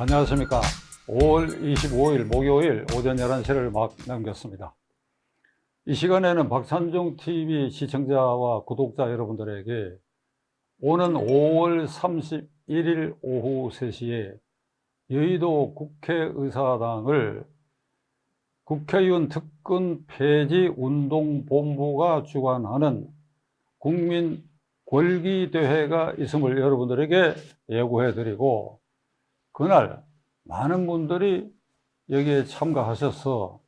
안녕하십니까. 5월 25일 목요일 오전 11시를 막 넘겼습니다. 이 시간에는 박찬종 TV 시청자와 구독자 여러분들에게 오는 5월 31일 오후 3시에 여의도 국회의사당을 국회의원 특권 폐지 운동본부가 주관하는 국민 권리대회가 있음을 여러분들에게 예고해 드리고 그날 많은 분들이 여기에 참가하셔서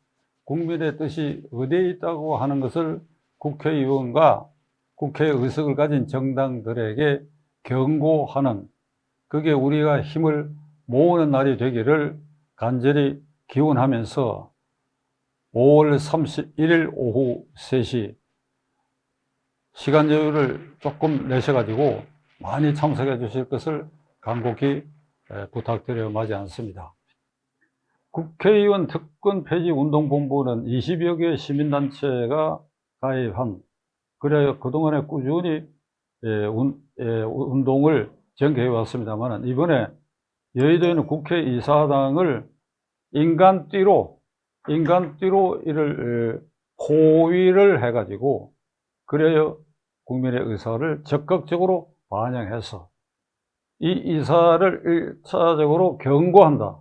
국민의 뜻이 어디에 있다고 하는 것을 국회의원과 국회 의석을 가진 정당들에게 경고하는 그게 우리가 힘을 모으는 날이 되기를 간절히 기원하면서 5월 31일 오후 3시 시간 여유를 조금 내셔가지고 많이 참석해 주실 것을 간곡히 에, 부탁드려 마지 않습니다. 국회의원 특권 폐지 운동본부는 20여 개 시민단체가 가입한 그래 그동안에 꾸준히 예, 운, 예, 운동을 전개해 왔습니다만 이번에 여의도에는 국회의사당을 인간띠로 인간띠로 이를 에, 포위를 해가지고 그래야 국민의 의사를 적극적으로 반영해서 이 이사를 1차적으로 경고한다.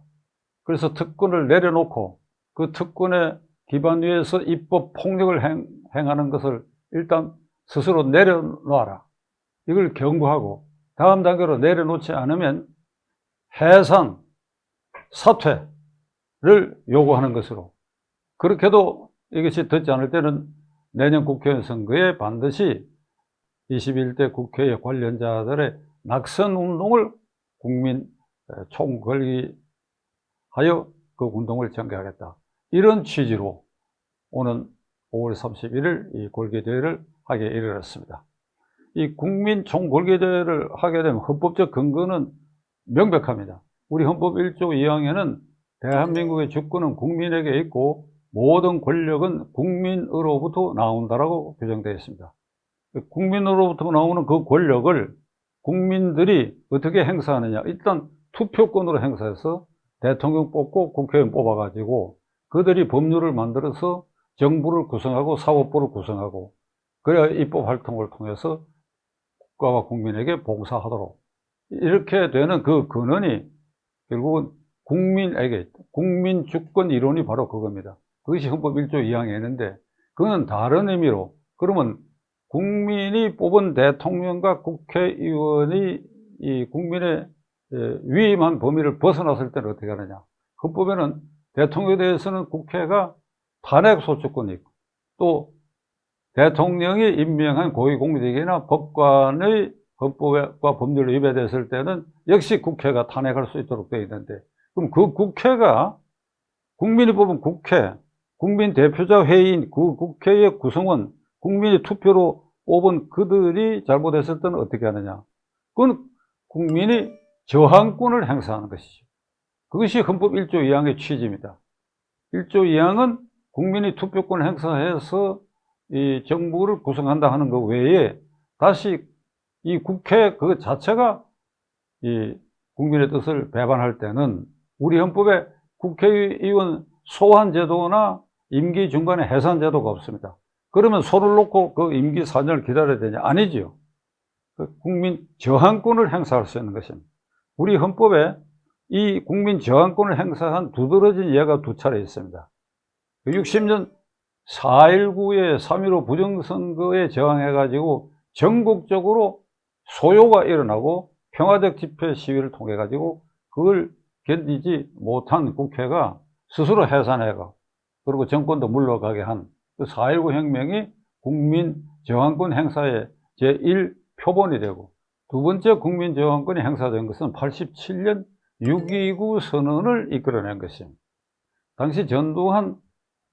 그래서 특권을 내려놓고 그 특권의 기반 위에서 입법 폭력을 행, 행하는 것을 일단 스스로 내려놔라. 이걸 경고하고 다음 단계로 내려놓지 않으면 해산, 사퇴를 요구하는 것으로 그렇게도 이것이 듣지 않을 때는 내년 국회의원 선거에 반드시 21대 국회의 관련자들의 낙선 운동을 국민 총걸기하여 그 운동을 전개하겠다. 이런 취지로 오는 5월 31일 이 골기대회를 하게 이르렀습니다. 이 국민 총골기대회를 하게 되면 헌법적 근거는 명백합니다. 우리 헌법 1조 2항에는 대한민국의 주권은 국민에게 있고 모든 권력은 국민으로부터 나온다라고 규정되어 있습니다. 국민으로부터 나오는 그 권력을 국민들이 어떻게 행사하느냐. 일단 투표권으로 행사해서 대통령 뽑고 국회의원 뽑아가지고 그들이 법률을 만들어서 정부를 구성하고 사법부를 구성하고 그래야 입법 활동을 통해서 국가와 국민에게 봉사하도록 이렇게 되는 그 근원이 결국은 국민에게. 국민 주권 이론이 바로 그겁니다. 그것이 헌법 1조 2항에 있는데 그거는 다른 의미로 그러면 국민이 뽑은 대통령과 국회의원이 이 국민의 위임한 범위를 벗어났을 때는 어떻게 하느냐. 헌법에는 대통령에 대해서는 국회가 탄핵 소추권이 있고 또 대통령이 임명한 고위공직이나 법관의 헌법과 법률을 위배됐을 때는 역시 국회가 탄핵할 수 있도록 되어 있는데 그럼 그 국회가 국민이 뽑은 국회, 국민 대표자 회의인 그 국회의 구성원, 국민이 투표로 뽑은 그들이 잘못했을 때는 어떻게 하느냐? 그건 국민이 저항권을 행사하는 것이죠. 그것이 헌법 1조 2항의 취지입니다. 1조 2항은 국민이 투표권을 행사해서 이 정부를 구성한다 하는 것 외에 다시 이 국회 그 자체가 이 국민의 뜻을 배반할 때는 우리 헌법에 국회의원 소환 제도나 임기 중간에 해산 제도가 없습니다. 그러면 손을 놓고 그 임기 4년을 기다려야 되냐? 아니죠. 그 국민 저항권을 행사할 수 있는 것입니다. 우리 헌법에 이 국민 저항권을 행사한 두드러진 예가 두 차례 있습니다. 60년 4.19의 3.15 부정선거에 저항해가지고 전국적으로 소요가 일어나고 평화적 집회 시위를 통해가지고 그걸 견디지 못한 국회가 스스로 해산해가 그리고 정권도 물러가게 한 그4.19 혁명이 국민 저항권 행사의 제1 표본이 되고 두 번째 국민 저항권이 행사된 것은 87년 6.29 선언을 이끌어낸 것입니다. 당시 전두환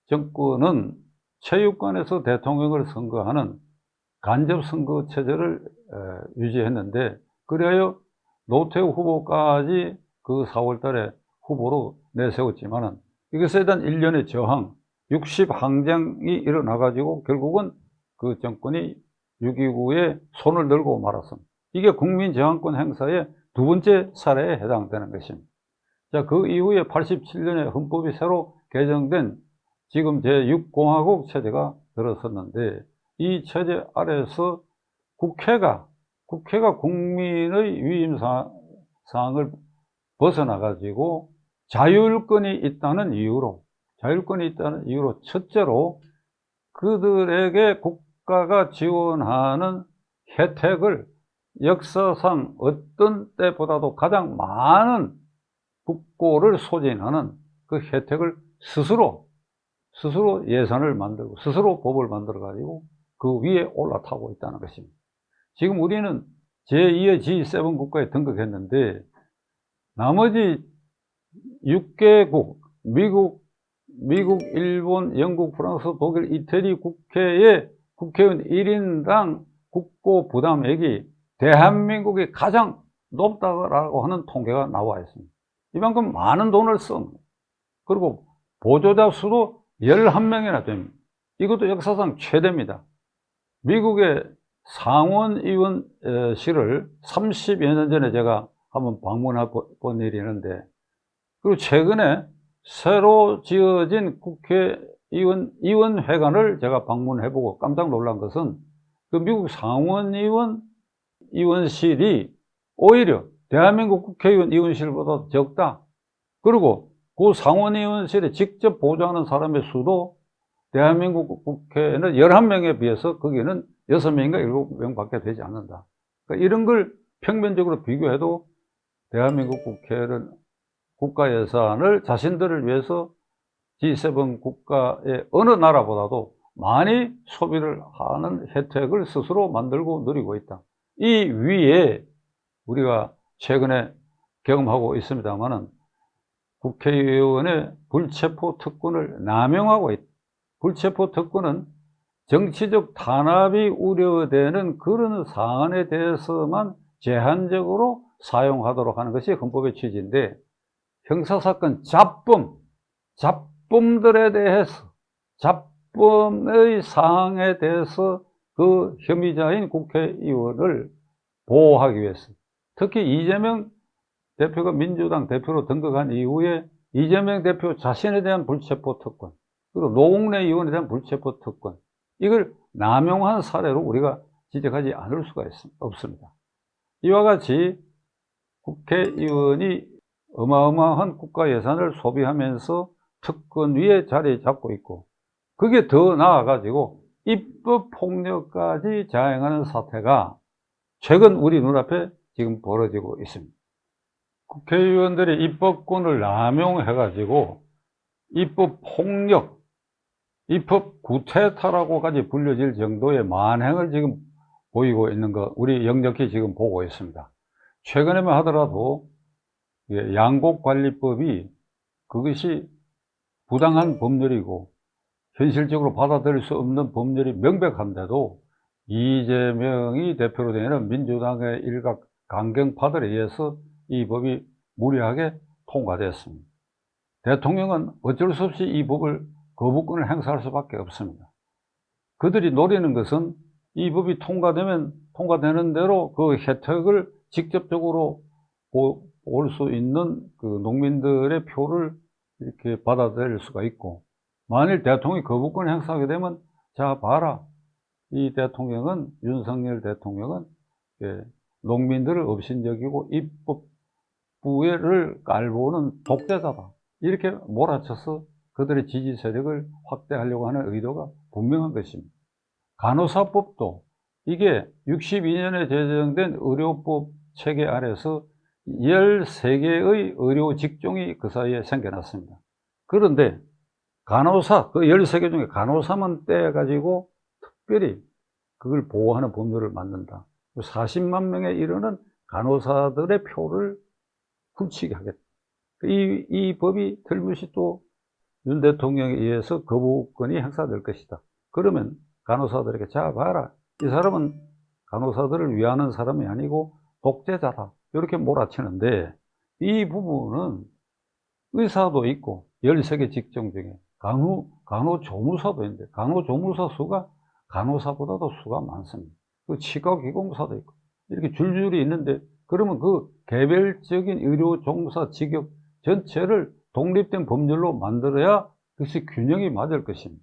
정권은 체육관에서 대통령을 선거하는 간접 선거 체제를 유지했는데 그래야 노태우 후보까지 그 4월 달에 후보로 내세웠지만 은 이것에 대한 일련의 저항, 60항쟁이 일어나가지고 결국은 그 정권이 6.29에 손을 들고 말았습니다. 이게 국민저항권 행사의 두 번째 사례에 해당되는 것입니다. 자, 그 이후에 87년에 헌법이 새로 개정된 지금 제6공화국 체제가 들어섰는데 이 체제 아래서 국회가 국회가 국민의 위임 사- 사항을 벗어나 가지고 자율권이 있다는 이유로 자율권이 있다는 이유로 첫째로 그들에게 국가가 지원하는 혜택을 역사상 어떤 때보다도 가장 많은 국고를 소진하는 그 혜택을 스스로 스스로 예산을 만들고 스스로 법을 만들어 가지고 그 위에 올라타고 있다는 것입니다. 지금 우리는 제2의 G7 국가에 등극했는데 나머지 6개국 미국 미국, 일본, 영국, 프랑스, 독일, 이태리 국회의 국회의원 1인당 국고 부담액이 대한민국이 가장 높다고 하는 통계가 나와 있습니다. 이만큼 많은 돈을 쓴 그리고 보조자 수도 11명이나 됩니다. 이것도 역사상 최대입니다. 미국의 상원의원실을 30여 년 전에 제가 한번 방문해 본 일이 있는데 그리고 최근에 새로 지어진 국회의원 의원회관을 제가 방문해보고 깜짝 놀란 것은 그 미국 상원의원 의원실이 오히려 대한민국 국회의원 의원실보다 적다. 그리고 그 상원의원실에 직접 보좌하는 사람의 수도 대한민국 국회는 11명에 비해서 거기는 6명인가 7명밖에 되지 않는다. 그러니까 이런 걸 평면적으로 비교해도 대한민국 국회는 국가 예산을 자신들을 위해서 G7 국가의 어느 나라보다도 많이 소비를 하는 혜택을 스스로 만들고 누리고 있다. 이 위에 우리가 최근에 경험하고 있습니다만은 국회의원의 불체포 특권을 남용하고 있다. 불체포 특권은 정치적 탄압이 우려되는 그런 사안에 대해서만 제한적으로 사용하도록 하는 것이 헌법의 취지인데 형사사건 잡범, 잡범들에 대해서 잡범의 사항에 대해서 그 혐의자인 국회의원을 보호하기 위해서 특히 이재명 대표가 민주당 대표로 등극한 이후에 이재명 대표 자신에 대한 불체포 특권 그리고 노웅래 의원에 대한 불체포 특권 이걸 남용한 사례로 우리가 지적하지 않을 수가 있, 없습니다. 이와 같이 국회의원이 어마어마한 국가 예산을 소비하면서 특권 위에 자리 잡고 있고 그게 더 나아가지고 입법 폭력까지 자행하는 사태가 최근 우리 눈앞에 지금 벌어지고 있습니다. 국회의원들이 입법권을 남용해가지고 입법 폭력, 입법 구태타라고까지 불려질 정도의 만행을 지금 보이고 있는 거 우리 역력히 지금 보고 있습니다. 최근에만 하더라도 예, 양곡관리법이 그것이 부당한 법률이고 현실적으로 받아들일 수 없는 법률이 명백한데도 이재명이 대표로 되는 민주당의 일각 강경파들에 의해서 이 법이 무리하게 통과됐습니다. 대통령은 어쩔 수 없이 이 법을 거부권을 행사할 수밖에 없습니다. 그들이 노리는 것은 이 법이 통과되면 통과되는 대로 그 혜택을 직접적으로 올 수 있는 그 농민들의 표를 이렇게 받아들일 수가 있고 만일 대통령이 거부권 행사하게 되면 자 봐라 이 대통령은 윤석열 대통령은 예, 농민들을 업신여기고 입법부를 깔보는 독재자다 이렇게 몰아쳐서 그들의 지지 세력을 확대하려고 하는 의도가 분명한 것입니다. 간호사법도 이게 62년에 제정된 의료법 체계 아래서 13개의 의료 직종이 그 사이에 생겨났습니다. 그런데 간호사, 그 13개 중에 간호사만 떼가지고 특별히 그걸 보호하는 법률을 만든다. 40만 명에 이르는 간호사들의 표를 훔치게 하겠다. 이, 이 법이 틀림없이 또 윤 대통령에 의해서 거부권이 행사될 것이다. 그러면 간호사들에게 자 봐라. 이 사람은 간호사들을 위하는 사람이 아니고 독재자다. 이렇게 몰아치는데 이 부분은 의사도 있고 13개 직종 중에 간호, 간호조무사도 있는데 간호조무사 수가 간호사보다도 수가 많습니다. 그 치과기공사도 있고 이렇게 줄줄이 있는데 그러면 그 개별적인 의료 종사 직업 전체를 독립된 법률로 만들어야 그것이 균형이 맞을 것입니다.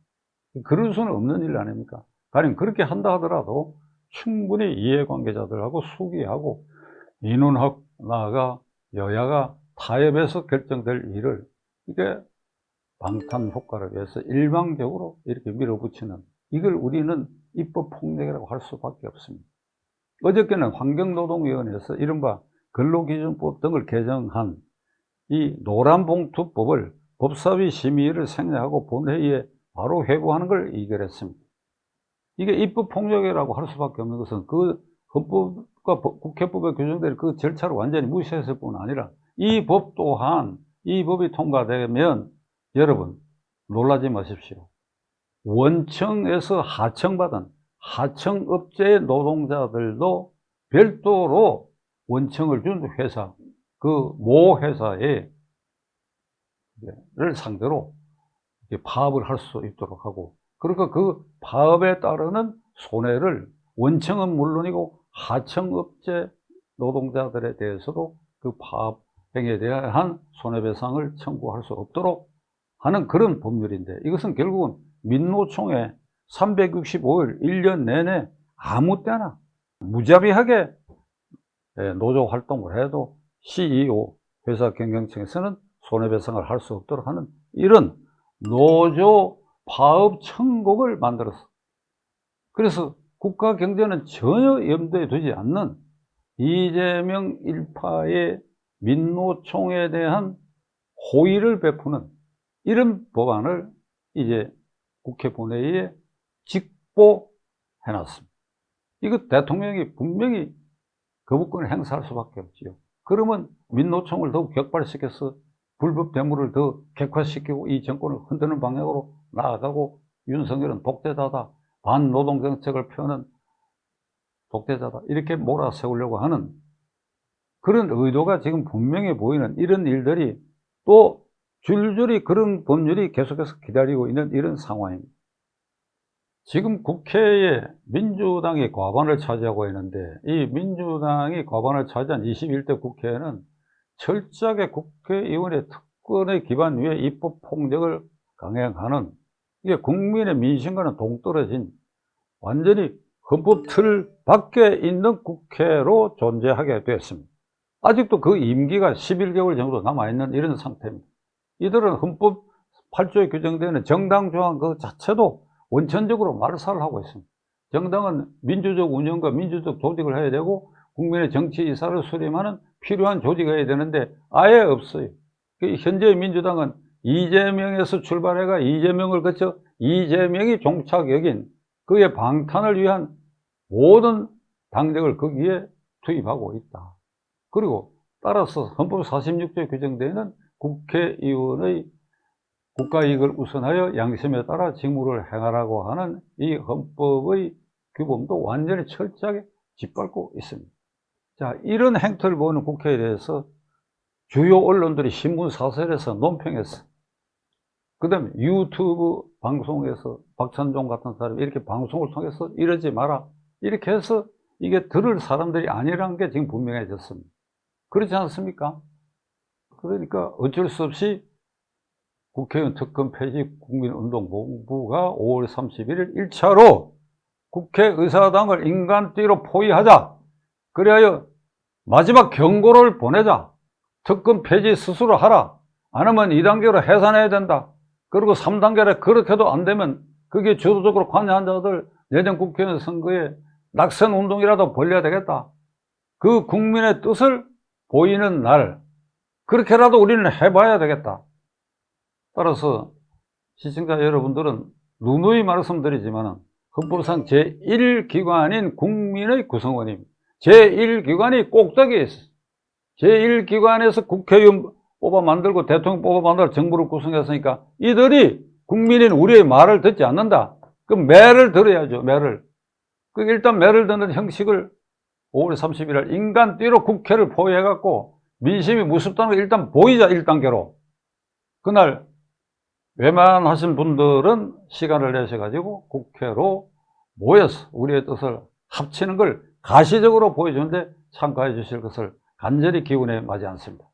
그럴 수는 없는 일 아닙니까? 가령 그렇게 한다 하더라도 충분히 이해관계자들하고 수기하고 인원학 나아가 여야가 타협해서 결정될 일을 이게 방탄 효과를 위해서 일방적으로 이렇게 밀어붙이는 이걸 우리는 입법 폭력이라고 할 수밖에 없습니다. 어저께는 환경노동위원회에서 이른바 근로기준법 등을 개정한 이 노란봉투법을 법사위 심의를 생략하고 본회의에 바로 회부하는 걸 의결했습니다. 이게 입법 폭력이라고 할 수밖에 없는 것은 그 헌법 과 법- 국회법에 규정된 그 절차를 완전히 무시했을 뿐 아니라 이 법 또한 이 법이 통과되면 여러분 놀라지 마십시오. 원청에서 하청받은 하청업체의 노동자들도 별도로 원청을 준 회사, 그 모 회사에 를 상대로 파업을 할 수 있도록 하고 그러니까 그 파업에 따르는 손해를 원청은 물론이고 하청업체 노동자들에 대해서도 그 파업 행위에 대한 손해배상을 청구할 수 없도록 하는 그런 법률인데 이것은 결국은 민노총에 365일 1년 내내 아무 때나 무자비하게 예, 노조 활동을 해도 CEO 회사 경영층에서는 손해배상을 할 수 없도록 하는 이런 노조 파업 천국을 만들었어. 그래서 국가 경제는 전혀 염두에 두지 않는 이재명 일파의 민노총에 대한 호의를 베푸는 이런 법안을 이제 국회 본회의에 직보해놨습니다. 이거 대통령이 분명히 거부권을 행사할 수밖에 없지요. 그러면 민노총을 더욱 격발시켜서 불법 대물을 더 객화시키고 이 정권을 흔드는 방향으로 나아가고 윤석열은 독재자다, 반노동 정책을 펴는 독재자다 이렇게 몰아세우려고 하는 그런 의도가 지금 분명해 보이는 이런 일들이 또 줄줄이 그런 법률이 계속해서 기다리고 있는 이런 상황입니다. 지금 국회에 민주당이 과반을 차지하고 있는데 이 민주당이 과반을 차지한 21대 국회에는 철저하게 국회의원의 특권의 기반 위에 입법 폭력을 강행하는 이게 국민의 민심과는 동떨어진 완전히 헌법 틀 밖에 있는 국회로 존재하게 됐습니다. 아직도 그 임기가 11개월 정도 남아있는 이런 상태입니다. 이들은 헌법 8조에 규정되는 정당 조항 그 자체도 원천적으로 말살을 하고 있습니다. 정당은 민주적 운영과 민주적 조직을 해야 되고 국민의 정치 이사를 수렴하는 필요한 조직이 해야 되는데 아예 없어요. 그 현재 민주당은 이재명에서 출발해가 이재명을 거쳐 이재명이 종착 여긴 그의 방탄을 위한 모든 당력을 거기에 투입하고 있다. 그리고 따라서 헌법 46조에 규정되는 국회의원의 국가이익을 우선하여 양심에 따라 직무를 행하라고 하는 이 헌법의 규범도 완전히 철저하게 짓밟고 있습니다. 자, 이런 행태를 보는 국회에 대해서 주요 언론들이 신문 사설에서 논평했어. 그 다음에 유튜브 방송에서 박찬종 같은 사람이 이렇게 방송을 통해서 이러지 마라. 이렇게 해서 이게 들을 사람들이 아니라는 게 지금 분명해졌습니다. 그렇지 않습니까? 그러니까 어쩔 수 없이 국회의원 특검 폐지 국민운동본부가 5월 31일 1차로 국회의사당을 인간띠로 포위하자. 그리하여 마지막 경고를 보내자. 특검 폐지 스스로 하라. 안 하면 2단계로 해산해야 된다. 그리고 3단계로 그렇게도 안 되면 그게 주도적으로 관여한 자들 내년 국회의원 선거에 낙선 운동이라도 벌려야 되겠다. 그 국민의 뜻을 보이는 날, 그렇게라도 우리는 해봐야 되겠다. 따라서 시청자 여러분들은 누누이 말씀드리지만 헌법상 제1기관인 국민의 구성원입니다. 제1기관이 꼭대기에 있어요. 제1기관에서 국회의원 뽑아 만들고 대통령 뽑아 만들고 정부를 구성했으니까 이들이 국민인 우리의 말을 듣지 않는다. 그럼 매를 들어야죠, 매를. 그 일단 매를 듣는 형식을 5월 30일 인간 띠로 국회를 포위해갖고 민심이 무섭다는 걸 일단 보이자 1단계로. 그날 외만하신 분들은 시간을 내셔가지고 국회로 모여서 우리의 뜻을 합치는 걸 가시적으로 보여주는데 참가해 주실 것을 간절히 기원해 마지 않습니다.